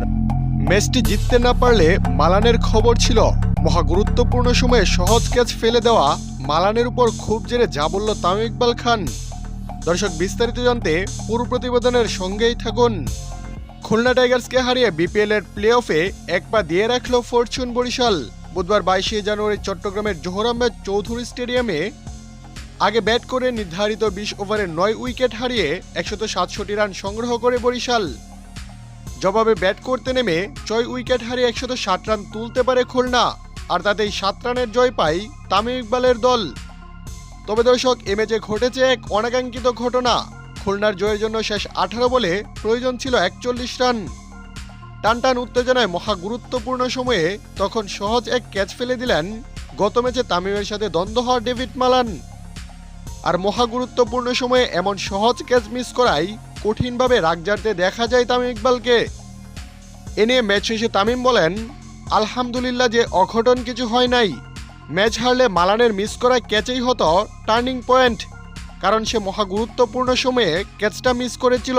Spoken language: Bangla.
the ম্যাচটি জিততে না পারলে মালানের খবর ছিল। মহা গুরুত্বপূর্ণ সময়ে সহজ ক্যাচ ফেলে দেওয়া মালানের উপর খুব জেরে যা বলল তামিম ইকবাল খান। দর্শক, বিস্তারিত জানতে পুরো প্রতিবেদনের সঙ্গেই থাকুন। খুলনা টাইগার্সকে হারিয়ে বিপিএল এর প্লে অফে এক পা দিয়ে রাখল ফরচুন বরিশাল। বুধবার বাইশে জানুয়ারি চট্টগ্রামের জোহর আহমেদ চৌধুরী স্টেডিয়ামে আগে ব্যাট করে নির্ধারিত বিশ ওভারে নয় উইকেট হারিয়ে একশত সাতষট্টি রান সংগ্রহ করে বরিশাল। জবাবে ব্যাট করতে নেমে ছয় উইকেট হারিয়ে একশত ষাট রান তুলতে পারে খুলনা, আর তাতেই সাত রানের জয় পায় তামিম ইকবালের দল। তবে দর্শক, এ ম্যাচে ঘটেছে এক অনাকাঙ্ক্ষিত ঘটনা। খুলনার জয়ের জন্য শেষ আঠারো বলে প্রয়োজন ছিল একচল্লিশ রান। টানটান উত্তেজনায় মহা গুরুত্বপূর্ণ সময়ে তখন সহজ এক ক্যাচ ফেলে দিলেন গত ম্যাচে তামিমের সাথে দ্বন্দ্ব হওয়া ডেভিড মালান। আর মহা গুরুত্বপূর্ণ সময়ে এমন সহজ ক্যাচ মিস করাই কঠিনভাবে রাগ জারতে দেখা যায় তামিম ইকবালকে। এ নিয়ে ম্যাচ শেষে তামিম বলেন, আলহামদুলিল্লাহ যে অঘটন কিছু হয় নাই। ম্যাচ হারলে মালানের মিস করা ক্যাচেই হতো টার্নিং পয়েন্ট। কারণ সে মহা গুরুত্বপূর্ণ সময়ে ক্যাচটা মিস করেছিল।